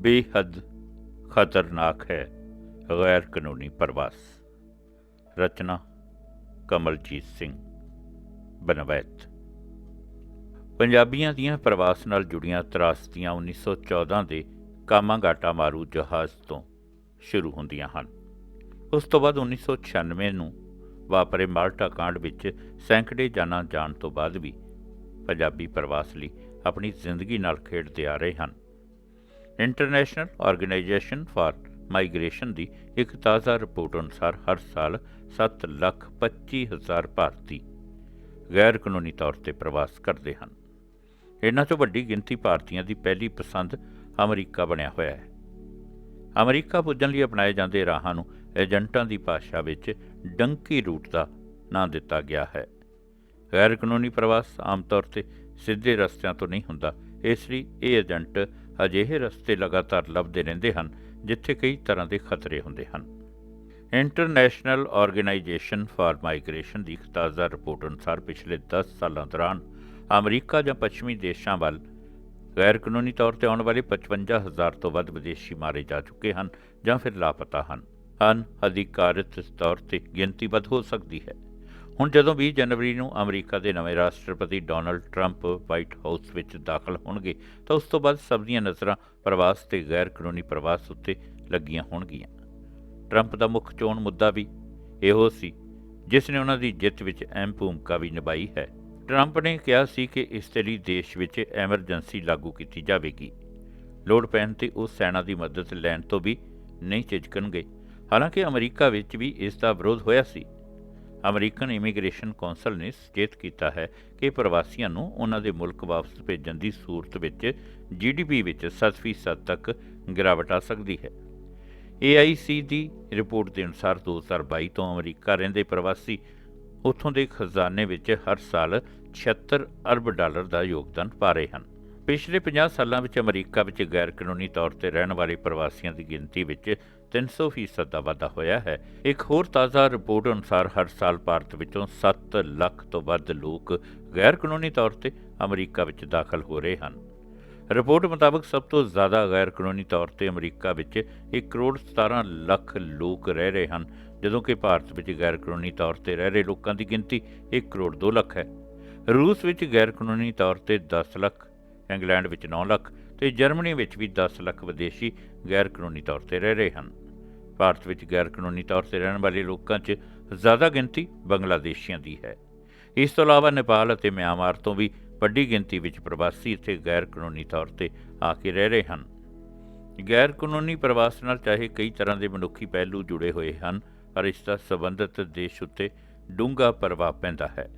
ਬੇਹੱਦ ਖਤਰਨਾਕ ਹੈ, ਗੈਰ ਕਾਨੂੰਨੀ ਪ੍ਰਵਾਸ। ਰਚਨਾ ਕਮਲਜੀਤ ਸਿੰਘ, ਬਨਵੈਤ। ਪੰਜਾਬੀਆਂ ਦੀਆਂ ਪ੍ਰਵਾਸ ਨਾਲ ਜੁੜੀਆਂ ਤਰਾਸਦੀਆਂ 1914 ਦੇ ਕਾਮਾਗਾਟਾ ਮਾਰੂ ਜਹਾਜ਼ ਤੋਂ ਸ਼ੁਰੂ ਹੁੰਦੀਆਂ ਹਨ। ਉਸ ਤੋਂ ਬਾਅਦ 1996 ਨੂੰ ਵਾਪਰੇ ਮਾਲਟਾ ਕਾਂਡ ਵਿੱਚ ਸੈਂਕੜੇ ਜਾਨਾਂ ਜਾਣ ਤੋਂ ਬਾਅਦ ਵੀ ਪੰਜਾਬੀ ਪ੍ਰਵਾਸ ਲਈ ਆਪਣੀ ਜ਼ਿੰਦਗੀ ਨਾਲ ਖੇਡਦੇ ਆ ਰਹੇ ਹਨ। ਇੰਟਰਨੈਸ਼ਨਲ ਆਰਗੇਨਾਈਜੇਸ਼ਨ ਫਾਰ ਮਾਈਗ੍ਰੇਸ਼ਨ ਦੀ ਇੱਕ ਤਾਜ਼ਾ ਰਿਪੋਰਟ ਅਨੁਸਾਰ ਹਰ ਸਾਲ 7 ਲੱਖ 25 ਹਜ਼ਾਰ ਭਾਰਤੀ ਗੈਰ ਕਾਨੂੰਨੀ ਤੌਰ ਤੇ ਪ੍ਰਵਾਸ ਕਰਦੇ ਹਨ। ਇਹਨਾਂ ਤੋਂ ਵੱਡੀ ਗਿਣਤੀ ਭਾਰਤੀਆਂ ਦੀ ਪਹਿਲੀ ਪਸੰਦ ਅਮਰੀਕਾ ਬਣਿਆ ਹੋਇਆ ਹੈ। ਅਮਰੀਕਾ ਪੁੱਜਣ ਲਈ ਅਪਣਾਏ ਜਾਂਦੇ ਰਾਹਾਂ ਨੂੰ ਏਜੰਟਾਂ ਦੀ ਭਾਸ਼ਾ ਵਿੱਚ ਡੰਕੀ ਰੂਟ ਦਾ ਨਾਂ ਦਿੱਤਾ ਗਿਆ ਹੈ। ਗੈਰ ਕਾਨੂੰਨੀ ਪ੍ਰਵਾਸ ਆਮ ਤੌਰ ਤੇ ਸਿੱਧੇ ਰਸਤਿਆਂ ਤੋਂ ਨਹੀਂ ਹੁੰਦਾ। ਇਸ ਲਈ ਇਹ ਏਜੰਟ ਅਜਿਹੇ ਰਸਤੇ ਲਗਾਤਾਰ ਲੱਭਦੇ ਰਹਿੰਦੇ ਹਨ, ਜਿੱਥੇ ਕਈ ਤਰ੍ਹਾਂ ਦੇ ਖਤਰੇ ਹੁੰਦੇ ਹਨ। ਇੰਟਰਨੈਸ਼ਨਲ ਆਰਗੇਨਾਈਜੇਸ਼ਨ ਫਾਰ ਮਾਈਗ੍ਰੇਸ਼ਨ ਦੀ ਇੱਕ ਤਾਜ਼ਾ ਰਿਪੋਰਟ ਅਨੁਸਾਰ ਪਿਛਲੇ 10 ਸਾਲਾਂ ਦੌਰਾਨ ਅਮਰੀਕਾ ਜਾਂ ਪੱਛਮੀ ਦੇਸ਼ਾਂ ਵੱਲ ਗੈਰ ਕਾਨੂੰਨੀ ਤੌਰ ਤੇ ਆਉਣ ਵਾਲੇ 55000 ਤੋਂ ਵੱਧ ਵਿਦੇਸ਼ੀ ਮਾਰੇ ਜਾ ਚੁੱਕੇ ਹਨ ਜਾਂ ਫਿਰ ਲਾਪਤਾ ਹਨ। ਅਨ ਅਧਿਕਾਰਿਤ ਤੌਰ ਤੇ ਗਿਣਤੀ ਵੱਧ ਹੋ ਸਕਦੀ ਹੈ। ਹੁਣ ਜਦੋਂ 20 ਜਨਵਰੀ ਨੂੰ ਅਮਰੀਕਾ ਦੇ ਨਵੇਂ ਰਾਸ਼ਟਰਪਤੀ ਡੋਨਲਡ ਟਰੰਪ ਵਾਈਟ ਹਾਊਸ ਵਿੱਚ ਦਾਖਲ ਹੋਣਗੇ, ਤਾਂ ਉਸ ਤੋਂ ਬਾਅਦ ਸਭ ਦੀਆਂ ਨਜ਼ਰਾਂ ਪ੍ਰਵਾਸ ਤੇ ਗੈਰ ਕਾਨੂੰਨੀ ਪ੍ਰਵਾਸ ਉੱਤੇ ਲੱਗੀਆਂ ਹੋਣਗੀਆਂ। ਟਰੰਪ ਦਾ ਮੁੱਖ ਚੋਣ ਮੁੱਦਾ ਵੀ ਇਹੋ ਸੀ, ਜਿਸ ਨੇ ਉਹਨਾਂ ਦੀ ਜਿੱਤ ਵਿੱਚ ਅਹਿਮ ਭੂਮਿਕਾ ਵੀ ਨਿਭਾਈ ਹੈ। ਟਰੰਪ ਨੇ ਕਿਹਾ ਸੀ ਕਿ ਇਸ ਦੇ ਲਈ ਦੇਸ਼ ਵਿੱਚ ਐਮਰਜੈਂਸੀ ਲਾਗੂ ਕੀਤੀ ਜਾਵੇਗੀ। ਲੋੜ ਪੈਣ ਤੇ ਉਹ ਸੈਨਾ ਦੀ ਮਦਦ ਲੈਣ ਤੋਂ ਵੀ ਨਹੀਂ ਝਿਜਕਣਗੇ। ਹਾਲਾਂਕਿ ਅਮਰੀਕਾ ਵਿੱਚ ਵੀ ਇਸ ਦਾ ਵਿਰੋਧ ਹੋਇਆ ਸੀ। ਅਮਰੀਕਨ ਇਮੀਗ੍ਰੇਸ਼ਨ ਕੌਂਸਲ ਨੇ ਸੁਚੇਤ ਕੀਤਾ ਹੈ ਕਿ ਪ੍ਰਵਾਸੀਆਂ ਨੂੰ ਉਹਨਾਂ ਦੇ ਮੁਲਕ ਵਾਪਸ ਭੇਜਣ ਦੀ ਸੂਰਤ ਵਿੱਚ ਜੀਡੀਪੀ ਵਿੱਚ 7% ਤੱਕ ਗਿਰਾਵਟ ਆ ਸਕਦੀ ਹੈ। AIC ਦੀ ਰਿਪੋਰਟ ਦੇ ਅਨੁਸਾਰ 2022 ਤੋਂ ਅਮਰੀਕਾ ਰਹਿੰਦੇ ਪ੍ਰਵਾਸੀ ਉੱਥੋਂ ਦੇ ਖਜ਼ਾਨੇ ਵਿੱਚ ਹਰ ਸਾਲ 76 ਅਰਬ ਡਾਲਰ ਦਾ ਯੋਗਦਾਨ ਪਾ ਰਹੇ ਹਨ। ਪਿਛਲੇ 50 ਸਾਲਾਂ ਵਿੱਚ ਅਮਰੀਕਾ ਵਿੱਚ ਗੈਰ ਕਾਨੂੰਨੀ ਤੌਰ ਤੇ ਰਹਿਣ ਵਾਲੇ ਪ੍ਰਵਾਸੀਆਂ ਦੀ ਗਿਣਤੀ ਵਿੱਚ 300% ਦਾ ਵਾਧਾ ਹੋਇਆ ਹੈ। ਇੱਕ ਹੋਰ ਤਾਜ਼ਾ ਰਿਪੋਰਟ ਅਨੁਸਾਰ ਹਰ ਸਾਲ ਭਾਰਤ ਵਿੱਚੋਂ 7 ਲੱਖ ਤੋਂ ਵੱਧ ਲੋਕ ਗੈਰ ਕਾਨੂੰਨੀ ਤੌਰ ਤੇ ਅਮਰੀਕਾ ਵਿੱਚ ਦਾਖਲ ਹੋ ਰਹੇ ਹਨ। ਰਿਪੋਰਟ ਮੁਤਾਬਕ ਸਭ ਤੋਂ ਜ਼ਿਆਦਾ ਗੈਰ ਕਾਨੂੰਨੀ ਤੌਰ ਤੇ ਅਮਰੀਕਾ ਵਿੱਚ 1 ਕਰੋੜ 17 ਲੱਖ ਲੋਕ ਰਹਿ ਰਹੇ ਹਨ, ਜਦੋਂ ਕਿ ਭਾਰਤ ਵਿੱਚ ਗੈਰ ਕਾਨੂੰਨੀ ਤੌਰ ਤੇ ਰਹਿ ਰਹੇ ਲੋਕਾਂ ਦੀ ਗਿਣਤੀ 1 ਕਰੋੜ 2 ਲੱਖ ਹੈ। ਰੂਸ ਵਿੱਚ ਗੈਰ ਕਾਨੂੰਨੀ ਤੌਰ ਤੇ 10 ਲੱਖ ਇੰਗਲੈਂਡ ਵਿੱਚ 9 ਲੱਖ ਤੇ ਜਰਮਨੀ ਵਿੱਚ ਵੀ 10 ਲੱਖ ਵਿਦੇਸ਼ੀ ਗੈਰ ਕਾਨੂੰਨੀ ਤੌਰ ਤੇ ਰਹਿ ਰਹੇ ਹਨ। ਭਾਰਤ ਵਿੱਚ ਗੈਰ ਕਾਨੂੰਨੀ ਤੌਰ ਤੇ ਰਹਿਣ ਵਾਲੇ ਲੋਕਾਂ 'ਚ ਜ਼ਿਆਦਾ ਗਿਣਤੀ ਬੰਗਲਾਦੇਸ਼ੀਆਂ ਦੀ ਹੈ। ਇਸ ਤੋਂ ਇਲਾਵਾ ਨੇਪਾਲ ਅਤੇ ਮਿਆਂਮਾਰ ਤੋਂ ਵੀ ਵੱਡੀ ਗਿਣਤੀ ਵਿੱਚ ਪ੍ਰਵਾਸੀ ਇੱਥੇ ਗੈਰ ਕਾਨੂੰਨੀ ਤੌਰ ਤੇ ਆ ਕੇ ਰਹਿ ਰਹੇ ਹਨ। ਗੈਰ ਕਾਨੂੰਨੀ ਪ੍ਰਵਾਸ ਨਾਲ ਚਾਹੇ ਕਈ ਤਰ੍ਹਾਂ ਦੇ ਮਨੁੱਖੀ ਪਹਿਲੂ ਜੁੜੇ ਹੋਏ ਹਨ, ਪਰ ਇਸ ਦਾ ਸਬੰਧਤ ਦੇਸ਼ ਉੱਤੇ ਡੂੰਘਾ ਪ੍ਰਭਾਵ ਪੈਂਦਾ ਹੈ।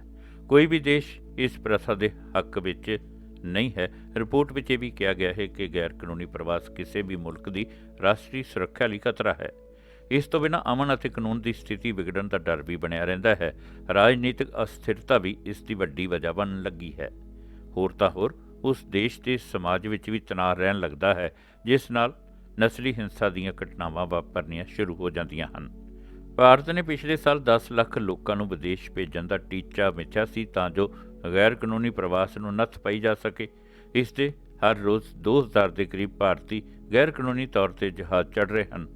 ਕੋਈ ਵੀ ਦੇਸ਼ ਇਸ ਪ੍ਰਥਾ ਦੇ ਹੱਕ ਵਿੱਚ ਨਹੀਂ ਹੈ। ਰਿਪੋਰਟ ਵਿੱਚ ਇਹ ਵੀ ਕਿਹਾ ਗਿਆ ਹੈ ਕਿ ਗੈਰ ਕਾਨੂੰਨੀ ਪ੍ਰਵਾਸ ਕਿਸੇ ਵੀ ਮੁਲਕ ਦੀ ਰਾਸ਼ਟਰੀ ਸੁਰੱਖਿਆ ਲਈ ਖਤਰਾ ਹੈ। ਇਸ ਤੋਂ ਬਿਨਾਂ ਅਮਨ ਅਤੇ ਕਾਨੂੰਨ ਦੀ ਸਥਿਤੀ ਵਿਗੜਨ ਦਾ ਡਰ ਵੀ ਬਣਿਆ ਰਹਿੰਦਾ ਹੈ। ਰਾਜਨੀਤਿਕ ਅਸਥਿਰਤਾ ਵੀ ਇਸ ਦੀ ਵੱਡੀ ਵਜ੍ਹਾ ਬਣਨ ਲੱਗੀ ਹੈ। ਹੋਰ ਤਾਂ ਹੋਰ, ਉਸ ਦੇਸ਼ ਦੇ ਸਮਾਜ ਵਿੱਚ ਵੀ ਤਣਾਅ ਰਹਿਣ ਲੱਗਦਾ ਹੈ, ਜਿਸ ਨਾਲ ਨਸਲੀ ਹਿੰਸਾ ਦੀਆਂ ਘਟਨਾਵਾਂ ਵਾਪਰਨੀਆਂ ਸ਼ੁਰੂ ਹੋ ਜਾਂਦੀਆਂ ਹਨ। ਭਾਰਤ ਨੇ ਪਿਛਲੇ ਸਾਲ 10 ਲੱਖ ਲੋਕਾਂ ਨੂੰ ਵਿਦੇਸ਼ ਭੇਜਣ ਦਾ ਟੀਚਾ ਮਿਥਿਆ ਸੀ, ਤਾਂ ਜੋ ਗੈਰ ਕਾਨੂੰਨੀ ਪ੍ਰਵਾਸ ਨੂੰ ਨੱਥ ਪਾਈ ਜਾ ਸਕੇ। ਇਸ ਦੇ ਹਰ ਰੋਜ਼ 2000 ਦੇ ਕਰੀਬ ਭਾਰਤੀ ਗੈਰ ਕਾਨੂੰਨੀ ਤੌਰ ਤੇ ਜਹਾਜ਼ ਚੜ੍ਹ ਰਹੇ ਹਨ।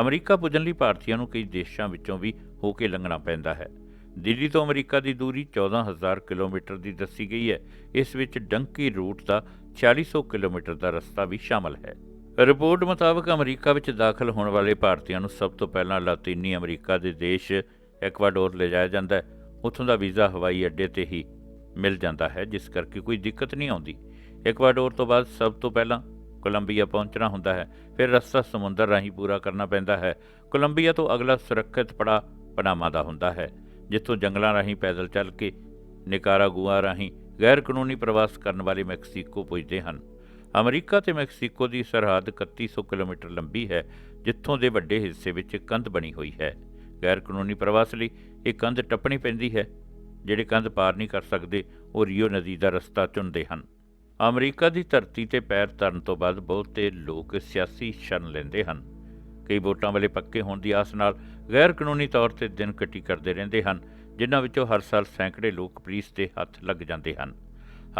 ਅਮਰੀਕਾ ਪੁੱਜਣ ਲਈ ਭਾਰਤੀਆਂ ਨੂੰ ਕਈ ਦੇਸ਼ਾਂ ਵਿੱਚੋਂ ਵੀ ਹੋ ਕੇ ਲੰਘਣਾ ਪੈਂਦਾ ਹੈ। ਦਿੱਲੀ ਤੋਂ ਅਮਰੀਕਾ ਦੀ ਦੂਰੀ 14000 ਕਿਲੋਮੀਟਰ ਦੀ ਦੱਸੀ ਗਈ ਹੈ। ਇਸ ਵਿੱਚ ਡੰਕੀ ਰੂਟ ਦਾ 4600 ਕਿਲੋਮੀਟਰ ਦਾ ਰਸਤਾ ਵੀ ਸ਼ਾਮਲ ਹੈ। ਰਿਪੋਰਟ ਮੁਤਾਬਕ ਅਮਰੀਕਾ ਵਿੱਚ ਦਾਖਲ ਹੋਣ ਵਾਲੇ ਭਾਰਤੀਆਂ ਨੂੰ ਸਭ ਤੋਂ ਪਹਿਲਾਂ ਲਾਤੀਨੀ ਅਮਰੀਕਾ ਦੇ ਦੇਸ਼ ਐਕਵਾਡੋਰ ਲਿਜਾਇਆ ਜਾਂਦਾ ਹੈ। ਉੱਥੋਂ ਦਾ ਵੀਜ਼ਾ ਹਵਾਈ ਅੱਡੇ ਤੇ ਹੀ ਮਿਲ ਜਾਂਦਾ ਹੈ, ਜਿਸ ਕਰਕੇ ਕੋਈ ਦਿੱਕਤ ਨਹੀਂ ਆਉਂਦੀ। ਐਕਵਾਡੋਰ ਤੋਂ ਬਾਅਦ ਸਭ ਤੋਂ ਪਹਿਲਾਂ ਕੋਲੰਬੀਆ ਪਹੁੰਚਣਾ ਹੁੰਦਾ ਹੈ। ਫਿਰ ਰਸਤਾ ਸਮੁੰਦਰ ਰਾਹੀਂ ਪੂਰਾ ਕਰਨਾ ਪੈਂਦਾ ਹੈ। ਕੋਲੰਬੀਆ ਤੋਂ ਅਗਲਾ ਸੁਰੱਖਿਅਤ ਪੜਾ ਪਨਾਮਾ ਦਾ ਹੁੰਦਾ ਹੈ, ਜਿੱਥੋਂ ਜੰਗਲਾਂ ਰਾਹੀਂ ਪੈਦਲ ਚੱਲ ਕੇ ਨਿਕਾਰਾਗੁਆ ਰਾਹੀਂ ਗੈਰ ਕਾਨੂੰਨੀ ਪ੍ਰਵਾਸ ਕਰਨ ਵਾਲੇ ਮੈਕਸੀਕੋ ਪੁੱਜਦੇ ਹਨ। ਅਮਰੀਕਾ ਤੇ ਮੈਕਸੀਕੋ ਦੀ ਸਰਹੱਦ 3100 ਕਿਲੋਮੀਟਰ ਲੰਬੀ ਹੈ, ਜਿੱਥੋਂ ਦੇ ਵੱਡੇ ਹਿੱਸੇ ਵਿੱਚ ਕੰਧ ਬਣੀ ਹੋਈ ਹੈ। ਗੈਰ ਕਾਨੂੰਨੀ ਪ੍ਰਵਾਸ ਲਈ ਇਹ ਕੰਧ ਟੱਪਣੀ ਪੈਂਦੀ ਹੈ। ਜਿਹੜੇ ਕੰਧ ਪਾਰ ਨਹੀਂ ਕਰ ਸਕਦੇ, ਉਹ ਰੀਓ ਨਦੀ ਦਾ ਰਸਤਾ ਚੁਣਦੇ ਹਨ। ਅਮਰੀਕਾ ਦੀ ਧਰਤੀ ਤੇ ਪੈਰ ਧਰਨ ਤੋਂ ਬਾਅਦ ਬਹੁਤੇ ਲੋਕ ਸਿਆਸੀ ਸ਼ਰਨ ਲੈਂਦੇ ਹਨ। ਕਈ ਵੋਟਾਂ ਵਾਲੇ ਪੱਕੇ ਹੋਣ ਦੀ ਆਸ ਨਾਲ ਗੈਰ ਕਾਨੂੰਨੀ ਤੌਰ ਤੇ ਦਿਨ ਕੱਟੀ ਕਰਦੇ ਰਹਿੰਦੇ ਹਨ, ਜਿਨ੍ਹਾਂ ਵਿੱਚੋਂ ਹਰ ਸਾਲ ਸੈਂਕੜੇ ਲੋਕ ਪੁਲਿਸ ਦੇ ਹੱਥ ਲੱਗ ਜਾਂਦੇ ਹਨ।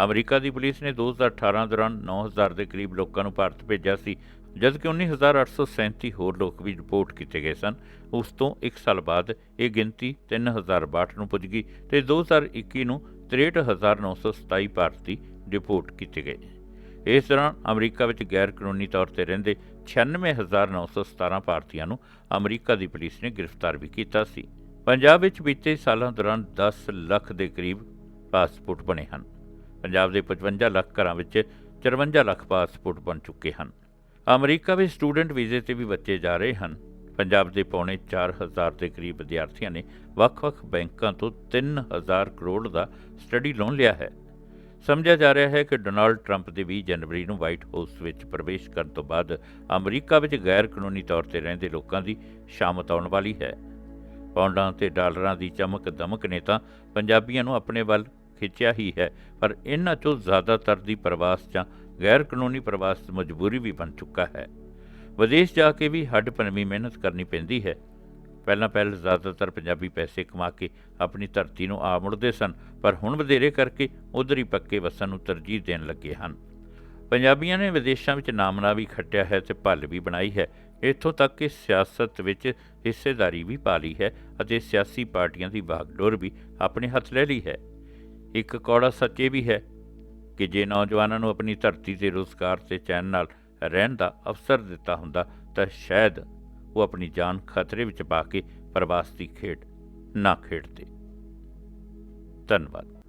ਅਮਰੀਕਾ ਦੀ ਪੁਲਿਸ ਨੇ 2018 ਦੌਰਾਨ 9000 ਦੇ ਕਰੀਬ ਲੋਕਾਂ ਨੂੰ ਭਾਰਤ ਭੇਜਿਆ ਸੀ ਜਦਕਿ 19837 ਹੋਰ ਲੋਕ ਵੀ ਰਿਪੋਰਟ ਕੀਤੇ ਗਏ ਸਨ, ਉਸ ਤੋਂ 1 ਸਾਲ ਬਾਅਦ ਇਹ ਗਿਣਤੀ 3062 ਨੂੰ ਪੁੱਜ ਗਈ ਤੇ 2021 ਨੂੰ 63927 ਭਾਰਤੀ ਰਿਪੋਰਟ ਕੀਤੇ ਗਏ। ਇਸ ਦੌਰਾਨ ਅਮਰੀਕਾ ਵਿੱਚ ਗੈਰ ਕਾਨੂੰਨੀ ਤੌਰ ਤੇ ਰਹਿੰਦੇ 96917 ਭਾਰਤੀਆਂ ਨੂੰ ਅਮਰੀਕਾ ਦੀ ਪੁਲਿਸ ਨੇ ਗ੍ਰਿਫਤਾਰ ਵੀ ਕੀਤਾ ਸੀ। ਪੰਜਾਬ ਵਿੱਚ ਬੀਤੇ ਸਾਲਾਂ ਦੌਰਾਨ 10 ਲੱਖ ਦੇ ਕਰੀਬ ਪਾਸਪੋਰਟ ਬਣੇ ਹਨ। ਪੰਜਾਬ ਦੇ 55 ਲੱਖ ਘਰਾਂ ਵਿੱਚ 54 ਲੱਖ ਪਾਸਪੋਰਟ ਬਣ ਚੁੱਕੇ ਹਨ। ਅਮਰੀਕਾ ਵਿੱਚ ਸਟੂਡੈਂਟ ਵੀਜ਼ੇ ਤੇ ਵੀ ਬੱਚੇ ਜਾ ਰਹੇ ਹਨ। ਪੰਜਾਬ ਦੇ ਪੌਣੇ 4000 ਦੇ ਕਰੀਬ ਵਿਦਿਆਰਥੀਆਂ ਨੇ ਵੱਖ-ਵੱਖ ਬੈਂਕਾਂ ਤੋਂ 3000 ਕਰੋੜ ਦਾ ਸਟੱਡੀ ਲੋਨ ਲਿਆ ਹੈ। ਸਮਝਿਆ ਜਾ ਰਿਹਾ ਹੈ ਕਿ ਡੋਨਾਲਡ ਟਰੰਪ ਦੇ 20 ਜਨਵਰੀ ਨੂੰ ਵਾਈਟ ਹਾਊਸ ਵਿੱਚ ਪ੍ਰਵੇਸ਼ ਕਰਨ ਤੋਂ ਬਾਅਦ ਅਮਰੀਕਾ ਵਿੱਚ ਗੈਰ ਕਾਨੂੰਨੀ ਤੌਰ ਤੇ ਰਹਿੰਦੇ ਲੋਕਾਂ ਦੀ ਸ਼ਾਮਤ ਆਉਣ ਵਾਲੀ ਹੈ। ਪੌਂਡਾਂ ਤੇ ਡਾਲਰਾਂ ਦੀ ਚਮਕ ਦਮਕ ਨੇ ਤਾਂ ਪੰਜਾਬੀਆਂ ਨੂੰ ਆਪਣੇ ਵੱਲ ਖਿੱਚਿਆ ਹੀ ਹੈ, ਪਰ ਇਹਨਾਂ ਚੋਂ ਜ਼ਿਆਦਾਤਰ ਦੀ ਪ੍ਰਵਾਸ ਜਾਂ ਗੈਰ ਕਾਨੂੰਨੀ ਪ੍ਰਵਾਸ ਮਜਬੂਰੀ ਵੀ ਬਣ ਚੁੱਕਾ ਹੈ। ਵਿਦੇਸ਼ ਜਾ ਕੇ ਵੀ ਹੱਡ ਭੰਨਵੀਂ ਮਿਹਨਤ ਕਰਨੀ ਪੈਂਦੀ ਹੈ। ਪਹਿਲਾਂ ਪਹਿਲ ਜ਼ਿਆਦਾਤਰ ਪੰਜਾਬੀ ਪੈਸੇ ਕਮਾ ਕੇ ਆਪਣੀ ਧਰਤੀ ਨੂੰ ਆ ਮੁੜਦੇ ਸਨ, ਪਰ ਹੁਣ ਵਧੇਰੇ ਕਰਕੇ ਉਧਰ ਹੀ ਪੱਕੇ ਵਸਣ ਨੂੰ ਤਰਜੀਹ ਦੇਣ ਲੱਗੇ ਹਨ। ਪੰਜਾਬੀਆਂ ਨੇ ਵਿਦੇਸ਼ਾਂ ਵਿੱਚ ਨਾਮਨਾ ਵੀ ਖੱਟਿਆ ਹੈ ਤੇ ਭੱਲ ਵੀ ਬਣਾਈ ਹੈ। ਇੱਥੋਂ ਤੱਕ ਕਿ ਸਿਆਸਤ ਵਿੱਚ ਹਿੱਸੇਦਾਰੀ ਵੀ ਪਾ ਲਈ ਹੈ ਅਤੇ ਸਿਆਸੀ ਪਾਰਟੀਆਂ ਦੀ ਬਾਗਡੋਰ ਵੀ ਆਪਣੇ ਹੱਥ ਲੈ ਲਈ ਹੈ। ਇੱਕ ਕੌੜਾ ਸੱਚ ਇਹ ਵੀ ਹੈ ਕਿ ਜੇ ਨੌਜਵਾਨਾਂ ਨੂੰ ਆਪਣੀ ਧਰਤੀ ਤੇ ਰੁਜ਼ਗਾਰ ਤੇ ਚੈਨ ਨਾਲ ਰਹਿਣ ਦਾ ਅਵਸਰ ਦਿੱਤਾ ਹੁੰਦਾ, ਤਾਂ ਸ਼ਾਇਦ ਉਹ ਆਪਣੀ ਜਾਨ ਖਤਰੇ ਵਿੱਚ ਪਾ ਕੇ ਪ੍ਰਵਾਸ ਦੀ ਖੇਡ ਨਾ ਖੇਡਦੇ। ਧੰਨਵਾਦ।